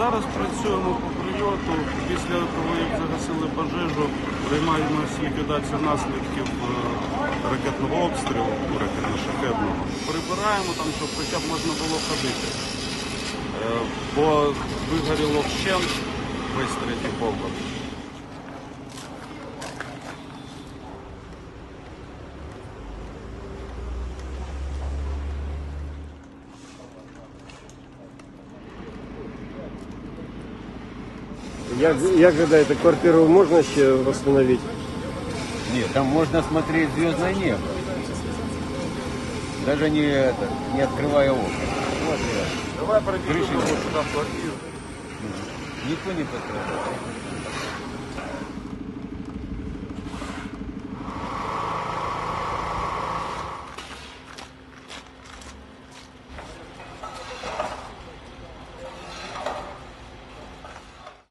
Зараз працюємо по прильоту. Після того, як загасили пожежу, приймаємося ліквідація наслідків е, ракетного обстрілу, ракетно-шахетного. Прибираємо там, щоб хоча б можна було ходити. Е, Бо вигоріло вщент весь третій поверх. Як, як гадаєте, квартиру можна ще встановити? Нет, там можно смотреть звездное небо. Даже не, это, не открывая окна. Вот я. Давай пробежим, сюди квартиру. Никто не пострадал.